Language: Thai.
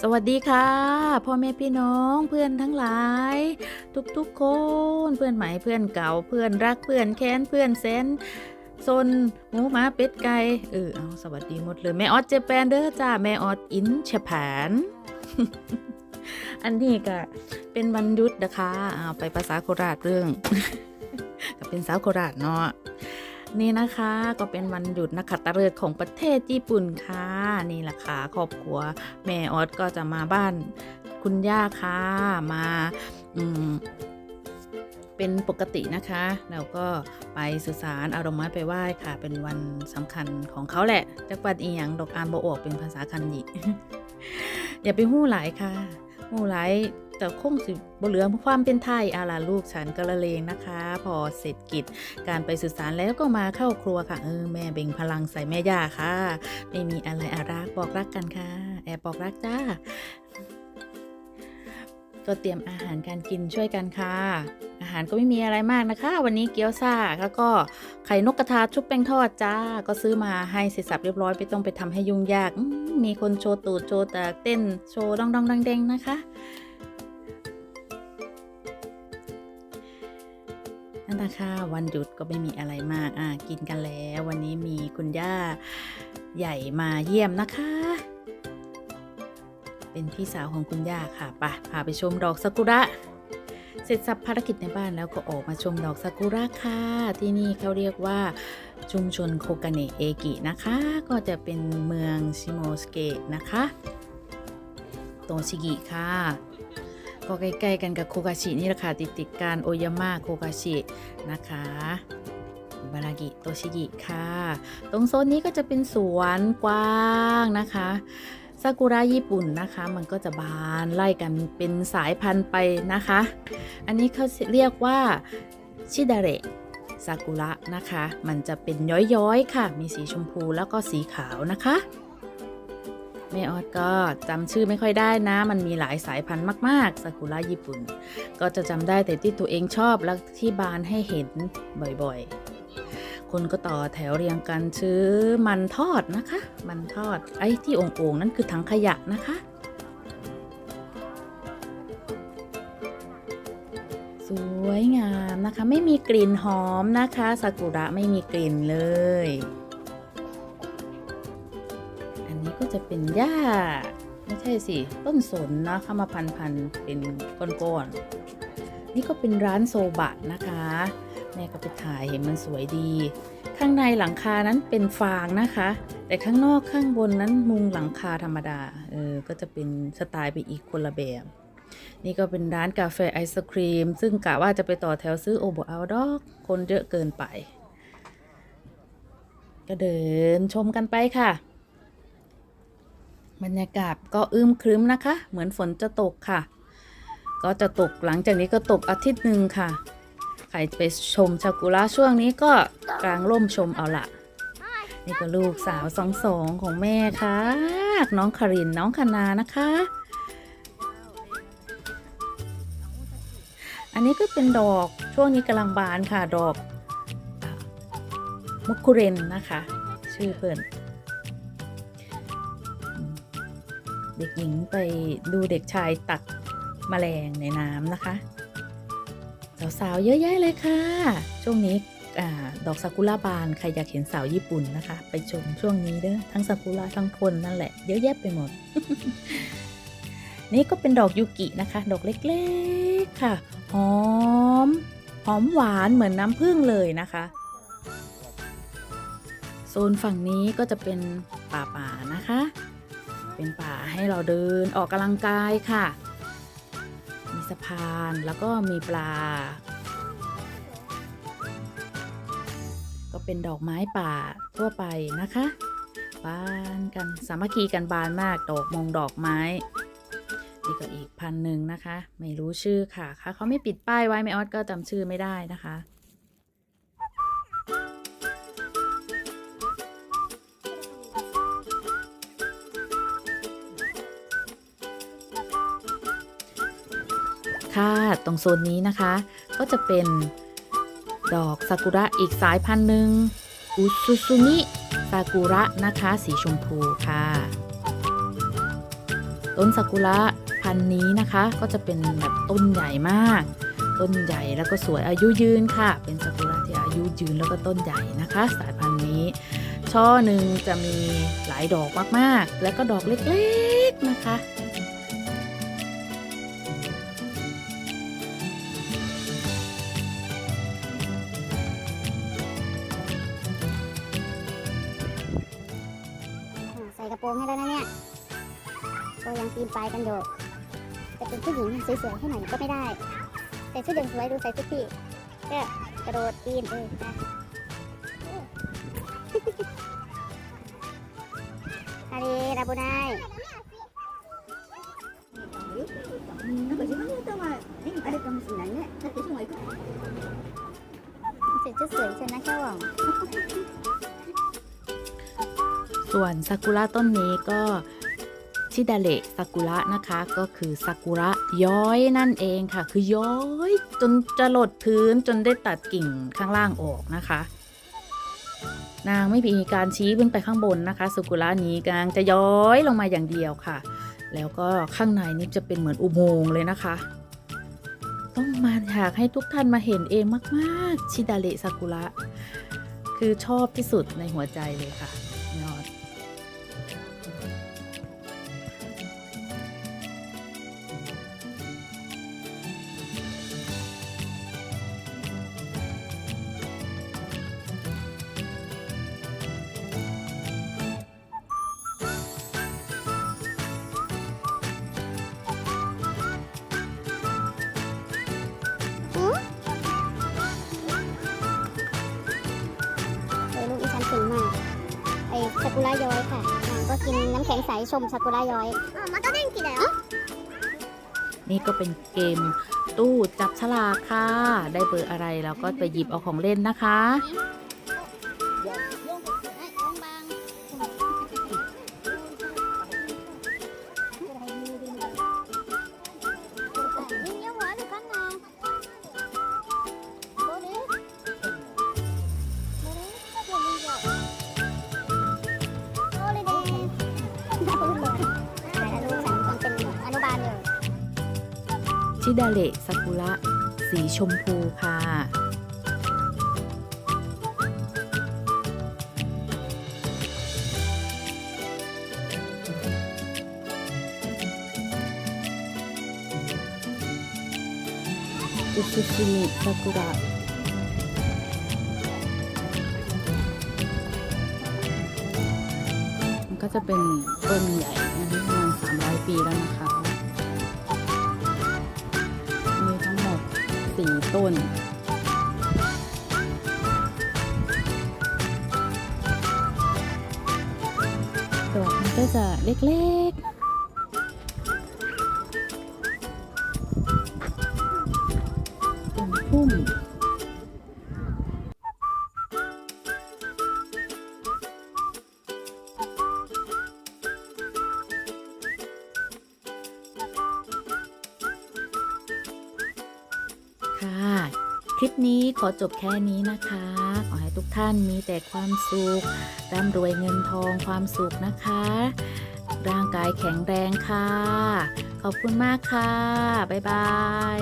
สวัสดีค่ะพ่อแม่พี่น้องเพื่อนทั้งหลาย ทุกๆคนเพื่อนใหม่เพื่อนเก่าเพื่อนรักเพื่อนแค้นเพื่อนแซนซนหมูหมาเป็ดไก่เออเอาสวัสดีหมดเลย แม่ออสเจแปนเด้อจ้าแม่ออสอินเชแผนอันนี้ก็เป็นวันยุดนะคะเอาไปภาษาโคราชเรื่อง ก็เป็นสาวโคราชเนาะ นี่นะคะก็เป็นวันหยุดนักขัตฤกษ์ของประเทศญี่ปุ่นค่ะนี่แหละค่ะครอบครัวแม่ออสก็จะมาบ้านคุณย่าค่ะมาอืมเป็นปกตินะคะแล้วก็ไปสุสานเอาดอกไม้ไปไหว้ค่ะ เป็นวันสำคัญของเขาแหละจักวันอีหยังดอกอานบออกเป็นภาษาคันยิอย่าไปหู้หลายค่ะหู้หลาย แต่คงสิบ่เหลือความเป็นไทยอาล่ะลูกฉันก็ละเลงนะคะ พอเสร็จกิจ การไปสื่อสารแล้วก็มาเข้าครัวค่ะ เออ แม่เบ่งพลังใส่แม่ย่าค่ะ ไม่มีอะไรอารักบอกรักกันค่ะ แอบบอกรักจ้า ก็เตรียมอาหารการกินช่วยกันค่ะอาหารก็ไม่มีอะไรมากนะคะ วันนี้เกี๊ยวซ่าแล้วก็ไข่นกกระทาชุบแป้งทอดจ้า ก็ซื้อมาให้เสร็จสับเรียบร้อยไม่ต้องไปทำให้ยุ่งยากมมีคนโชว์ตูดโชว์ตาเต้นโชว์ดองดองดังเดงนะคะ นั่นนะคะวันหยุดก็ไม่มีอะไรมากอะกินกันแล้ว วันนี้มีคุณย่าใหญ่มาเยี่ยมนะคะ เป็นพี่สาวของคุณย่าค่ะไปพาไปชมดอกซากุระ เสร็จสับภารกิจในบ้านแล้วก็ออกมาชมดอกซากุระค่ะ ที่นี่เขาเรียกว่าชุมชนโคกาเนะเอกินะคะ ก็จะเป็นเมืองชิโมสเกะนะคะ โตชิกิค่ะ ก็ใกล้ ๆ กันกับโคกาชินี่แหละค่ะติดติดกันโอยาม่าโคกาชินะคะบารากิโตชิกิค่ะ ตรงโซนนี้ก็จะเป็นสวนกว้างนะคะซากุระญี่ปุ่นนะคะ มันก็จะบานไล่กันเป็นสายพันธุ์ไปนะคะ อันนี้เขาเรียกว่าชิดาเระซากุระนะคะ มันจะเป็นย้อยๆค่ะ มีสีชมพูแล้วก็สีขาวนะคะ แม่ออดก็จำชื่อไม่ค่อยได้นะ มันมีหลายสายพันธุ์มากๆซากุระญี่ปุ่น ก็จะจำได้แต่ที่ตัวเองชอบและที่บานให้เห็นบ่อยๆ คนก็ต่อแถวเรียงกันซื้อมันทอดนะคะ มันทอดไอ้ที่องค์ๆนั่นคือถังขยะนะคะ สวยงามนะคะ ไม่มีกลิ่นหอมนะคะซากุระไม่มีกลิ่นเลย จะเป็นหญ้า ไม่ใช่สิ ต้นสนนะเข้ามาพันพันๆเป็นก้อนๆ นี่ก็เป็นร้านโซบะนะคะ แม่ก็ไปถ่ายเห็นมันสวยดี ข้างในหลังคานั้นเป็นฟางนะคะ แต่ข้างนอกข้างบนนั้นมุงหลังคาธรรมดา เออ ก็จะเป็นสไตล์ไปอีกคนละแบบนี่ก็เป็นร้านกาแฟไอศครีม ซึ่งกะว่าจะไปต่อแถวซื้อโอโบเอาดอก คนเยอะเกินไป ก็เดินชมกันไปค่ะ บรรยากาศก็อึมครึ้มนะคะ เหมือนฝนจะตกค่ะ ก็จะตกหลังจากนี้ก็ตกอาทิตย์หนึ่งค่ะ ใครไปชมซากุระช่วงนี้ก็กลางร่มชมเอาละนี่ก็ลูกสาวสองสองของแม่ค่ะ น้องคารินน้องคณานะคะ อันนี้ก็เป็นดอกช่วงนี้กำลังบานค่ะดอกมุคุเรนนะคะ ชื่อเพื่อน เด็กหญิงไปดูเด็กชายตักแมลงในน้ำนะคะ สาวๆ เยอะแยะเลยค่ะ ช่วงนี้อดอกซากุระบานใครอยากเห็นสาวญี่ปุ่นนะคะ ไปชมช่วงนี้เด้อทั้งซากุระทั้งคนนั่นแหละเยอะแยะไปหมด นี่ก็เป็นดอกยูกินะคะ ดอกเล็กๆค่ะหอมหอมหวานเหมือนน้ำผึ้งเลยนะคะโซนฝั่งนี้ก็จะเป็นป่าๆนะคะ เป็นป่าให้เราเดินออกกำลังกายค่ะ มีสะพานแล้วก็มีปลา ก็เป็นดอกไม้ป่าทั่วไปนะคะบานกันสามัคคีกันบานมากดอกมงดอกไม้นี่ก็อีกพันหนึ่งนะคะ ไม่รู้ชื่อค่ะ ค่ะเขาไม่ปิดป้ายไว้ไม่ออดก็จำชื่อไม่ได้นะคะ ค่ะ ตรงโซนนี้นะคะ ก็จะเป็นดอกซากุระอีกสายพันธุ์หนึ่งอุซุซุมิซากุระนะคะ สีชมพูค่ะ ต้นซากุระพันธุ์นี้นะคะ ก็จะเป็นแบบต้นใหญ่มาก ต้นใหญ่แล้วก็สวยอายุยืนค่ะ เป็นซากุระที่อายุยืนแล้วก็ต้นใหญ่นะคะ สายพันธุ์นี้ ช่อหนึ่งจะมีหลายดอกมากๆ แล้วก็ดอกเล็กๆนะคะ โปรงให้แล้วนะเนี่ยก็ยังปีนปลายกันอยู่แต่เป็นผู้หญิงสวยๆให้หน่อยก็ไม่ได้ แต่ชุดยังสวยดูใส่ชุดพี่ก็กระโดดปีนเอออารีราบุไนายเสร็จจะสวยใช่ไหมเจ้าหวัง ส่วนซากุระต้นนี้ก็ชิดาเละซากุระนะคะก็คือซากุระย้อยนั่นเองค่ะ คือย้อยจนจะหลดพื้นจนได้ตัดกิ่งข้างล่างออกนะคะ นางไม่มีการชี้ขึ้นไปข้างบนนะคะซากุระนี้กางจะย้อยลงมาอย่างเดียวค่ะ แล้วก็ข้างในนี่จะเป็นเหมือนอุโมงค์เลยนะคะ ต้องมาอยากให้ทุกท่านมาเห็นเองมาก ๆ ชิดาเละซากุระคือชอบที่สุดในหัวใจเลยค่ะ กุระย้อยค่ะนางก็กินน้ำแข็งใสชมซากุระย้อยมาตาเด้งกี่แล้ว นี่ก็เป็นเกมตู้จับฉลากค่ะ ได้เบอร์อะไรเราก็ไปหยิบเอาของเล่นนะคะ ชิดาเละซากุระ สีชมพูค่ะ อุซุซิมิซากุระมันก็จะเป็นต้นใหญ่ ต้น ดอกมันก็จะเล็กๆเป็นพุ่ม ค่ะ คลิปนี้ขอจบแค่นี้นะคะ ขอให้ทุกท่านมีแต่ความสุขร่ำรวยเงินทองความสุขนะคะ ร่างกายแข็งแรงค่ะ ขอบคุณมากค่ะ บ๊ายบาย